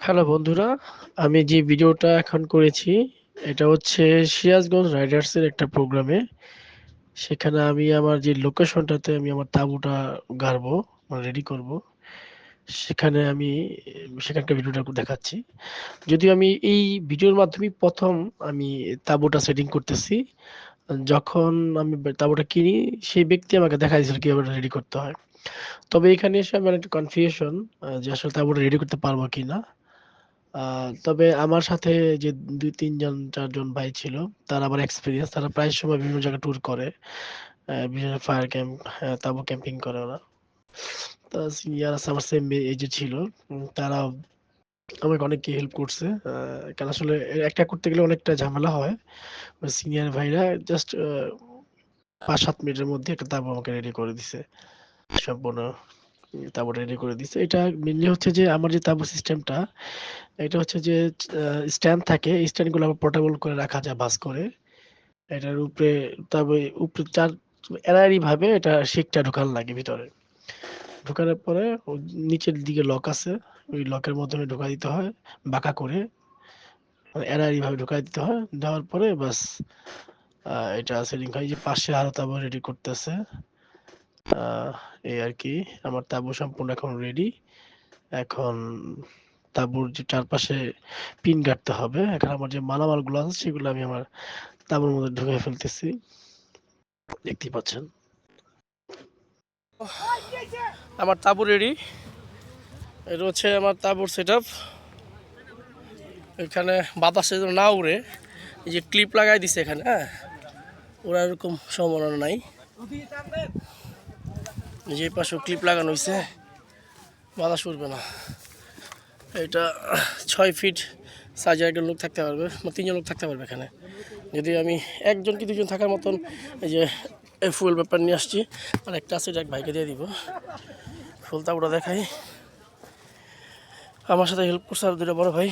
Hello বন্ধুরা আমি যে ভিডিওটা এখন করেছি এটা হচ্ছে সিরাজগঞ্জ রাইডার্সের একটা প্রোগ্রামে। সেখানে আমি আমার যে লোকেশনটাতে আমি আমার তাঁবুটা গাড়বো মানে রেডি করব। সেখানে আমি সেখানকার ভিডিওটা দেখাচ্ছি। যদিও আমি এই ভিডিওর মাধ্যমে প্রথম আমি তাঁবুটা সেটিং করতেছি যখন আমি তাঁবুটা কিনি সেই ব্যক্তি আমাকে দেখা দিয়েছিল কীভাবে রেডি করতে হয়। তবে এখানে এসে আমার একটা কনফিউশন যে আসলে তাঁবুটা রেডি করতে পারব কিনা। আহ, তবে আমার সাথে যে দুই তিনজন চারজন ভাই ছিল, তারা আবার এক্সপিরিয়েন্স তারা প্রায় সময় বিভিন্ন জায়গায় ট্যুর করে বিভিন্ন ফায়ার ক্যাম্প তারপর ক্যাম্পিং করে ওরা। তা সিনিয়র আমার সেম এজে ছিল তারা আমাকে অনেককে হেল্প করছে কারণ আসলে একটা করতে গেলে অনেকটা ঝামেলা হয়। সিনিয়র ভাইরা জাস্ট পাঁচ, সাত মিনিটের মধ্যে একটা তাবু আমাকে রেডি করে দিছে, সম্পূর্ণ। তাবু রেডি করে দিছে। এটা মেনলি হচ্ছে যে আমার যে তাবু সিস্টেমটা এটা হচ্ছে যে স্ট্যান্ড থাকে স্ট্যান্ডগুলো আবার পোর্টেবল করে রাখা যায় বাস করে। এটার উপরে তবে উপরে চার এরারি ভাবে এটা শিকটা ঢোকানো লাগে ভিতরে। ঢোকানোর পরে নিচের দিকে লক আছে, ওই লকের মাধ্যমে ঢোকা দিতে হয়, বাঁকা করে। এরারি ভাবে ঢোকা দিতে হয়, দেওয়ার পরে বাস এটা সেটিং হয়। যে পাশে আরও তাবু রেডি করতেছে। এই আর কি। আমার তাবু সম্পূর্ণ এখন রেডি এখন তাঁবুর যে চারপাশে পিন গাড়তে হবে। এখন আমার যে মালামালগুলো আছে, সেগুলো আমি আমার তাঁবুর মধ্যে ঢুকে ফেলতেছি। দেখতেই পাচ্ছেন। আমার তাঁবু রেডি এটা হচ্ছে আমার তাঁবুর সেট এখানে বাতাসে যেন না উড়ে। এই যে ক্লিপ লাগাই দিছে এখানে হ্যাঁ? ওরা এরকম সম্ভাবনা নাই। যে পাশেও ক্লিপ লাগানো হয়েছে বাতাস উঠবে না। এটা ছয় ফিট সাইজের একজন লোক থাকতে পারবে মানে তিনজন লোক থাকতে পারবে এখানে। যদি আমি একজন কি দুজন থাকার মতন এই যে এই ফুল ব্যাপার নিয়ে আসছি, আর একটা আছে এক ভাইকে দিয়ে দিব। ফুলটা ওটা দেখাই। আমার সাথে হেল্প করছে আর দুটো বড় ভাই।